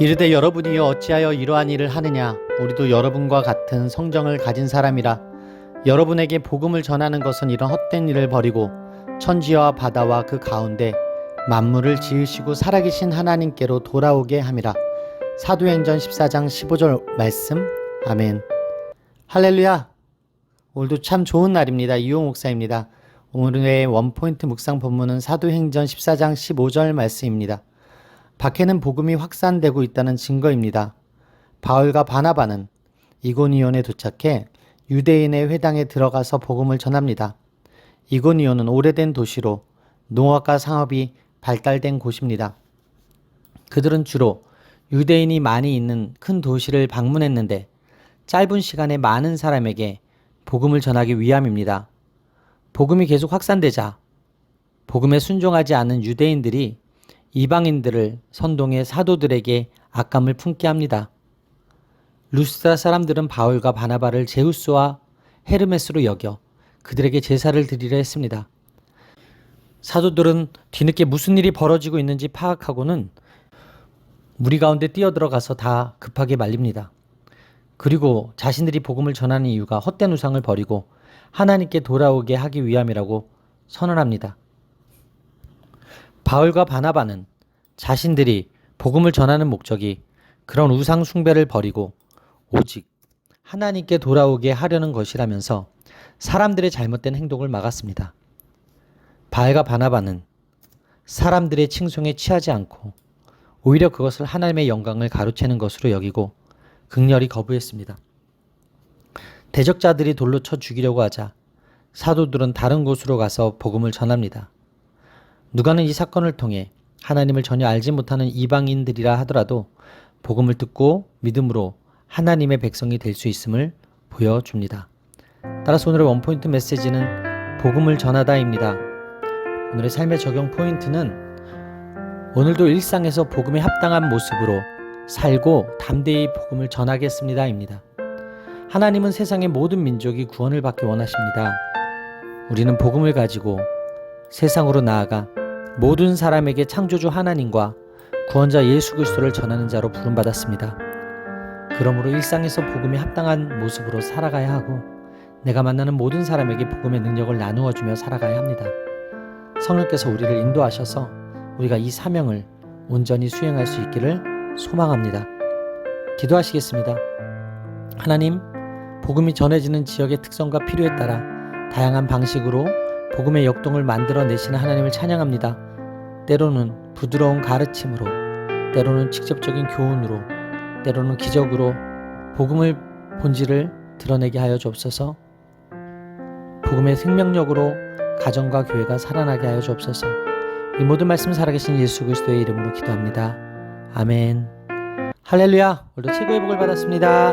이르되 여러분이 어찌하여 이러한 일을 하느냐? 우리도 여러분과 같은 성정을 가진 사람이라. 여러분에게 복음을 전하는 것은 이런 헛된 일을 버리고 천지와 바다와 그 가운데 만물을 지으시고 살아계신 하나님께로 돌아오게 함이라. 사도행전 14장 15절 말씀. 아멘. 할렐루야. 오늘도 참 좋은 날입니다. 이용 목사입니다. 오늘의 원포인트 묵상 본문은 사도행전 14장 15절 말씀입니다 박해는 복음이 확산되고 있다는 증거입니다. 바울과 바나바는 이고니온에 도착해 유대인의 회당에 들어가서 복음을 전합니다. 이고니온은 오래된 도시로 농업과 상업이 발달된 곳입니다. 그들은 주로 유대인이 많이 있는 큰 도시를 방문했는데 짧은 시간에 많은 사람에게 복음을 전하기 위함입니다. 복음이 계속 확산되자 복음에 순종하지 않은 유대인들이 이방인들을 선동해 사도들에게 악감을 품게 합니다. 루스드라 사람들은 바울과 바나바를 제우스와 헤르메스로 여겨 그들에게 제사를 드리려 했습니다. 사도들은 뒤늦게 무슨 일이 벌어지고 있는지 파악하고는 무리 가운데 뛰어들어가서 다 급하게 말립니다. 그리고 자신들이 복음을 전하는 이유가 헛된 우상을 버리고 하나님께 돌아오게 하기 위함이라고 선언합니다. 바울과 바나바는 자신들이 복음을 전하는 목적이 그런 우상 숭배를 버리고 오직 하나님께 돌아오게 하려는 것이라면서 사람들의 잘못된 행동을 막았습니다. 바울과 바나바는 사람들의 칭송에 취하지 않고 오히려 그것을 하나님의 영광을 가로채는 것으로 여기고 극렬히 거부했습니다. 대적자들이 돌로 쳐 죽이려고 하자 사도들은 다른 곳으로 가서 복음을 전합니다. 누가는 이 사건을 통해 하나님을 전혀 알지 못하는 이방인들이라 하더라도 복음을 듣고 믿음으로 하나님의 백성이 될 수 있음을 보여줍니다. 따라서 오늘의 원포인트 메시지는 복음을 전하다입니다. 오늘의 삶의 적용 포인트는 오늘도 일상에서 복음에 합당한 모습으로 살고 담대히 복음을 전하겠습니다입니다. 하나님은 세상의 모든 민족이 구원을 받기 원하십니다. 우리는 복음을 가지고 세상으로 나아가 모든 사람에게 창조주 하나님과 구원자 예수 그리스도를 전하는 자로 부름받았습니다. 그러므로 일상에서 복음에 합당한 모습으로 살아가야 하고 내가 만나는 모든 사람에게 복음의 능력을 나누어 주며 살아가야 합니다. 성령께서 우리를 인도하셔서 우리가 이 사명을 온전히 수행할 수 있기를 소망합니다. 기도하시겠습니다. 하나님, 복음이 전해지는 지역의 특성과 필요에 따라 다양한 방식으로 복음의 역동을 만들어 내시는 하나님을 찬양합니다. 때로는 부드러운 가르침으로, 때로는 직접적인 교훈으로, 때로는 기적으로 복음을 본질을 드러내게 하여 주옵소서. 복음의 생명력으로 가정과 교회가 살아나게 하여 주옵소서. 이 모든 말씀 살아계신 예수 그리스도의 이름으로 기도합니다. 아멘. 할렐루야. 오늘도 최고의 복을 받았습니다.